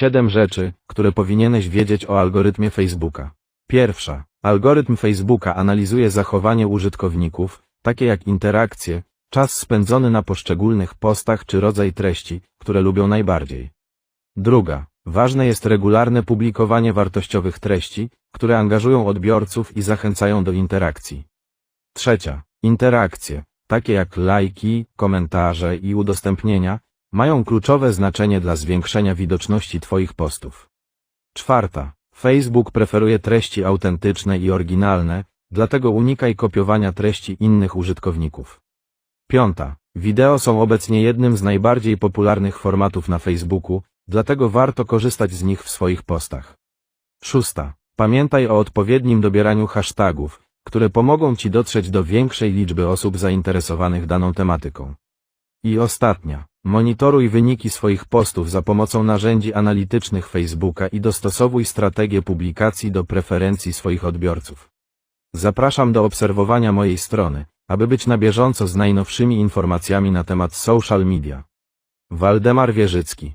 7 rzeczy, które powinieneś wiedzieć o algorytmie Facebooka. Pierwsza. Algorytm Facebooka analizuje zachowanie użytkowników, takie jak interakcje, czas spędzony na poszczególnych postach czy rodzaj treści, które lubią najbardziej. Druga. Ważne jest regularne publikowanie wartościowych treści, które angażują odbiorców i zachęcają do interakcji. Trzecia. Interakcje, takie jak lajki, komentarze i udostępnienia, mają kluczowe znaczenie dla zwiększenia widoczności Twoich postów. Czwarta. Facebook preferuje treści autentyczne i oryginalne, dlatego unikaj kopiowania treści innych użytkowników. Piąta. Wideo są obecnie jednym z najbardziej popularnych formatów na Facebooku, dlatego warto korzystać z nich w swoich postach. Szósta. Pamiętaj o odpowiednim dobieraniu hashtagów, które pomogą Ci dotrzeć do większej liczby osób zainteresowanych daną tematyką. I ostatnia. Monitoruj wyniki swoich postów za pomocą narzędzi analitycznych Facebooka i dostosowuj strategię publikacji do preferencji swoich odbiorców. Zapraszam do obserwowania mojej strony, aby być na bieżąco z najnowszymi informacjami na temat social media. Waldemar Wierzycki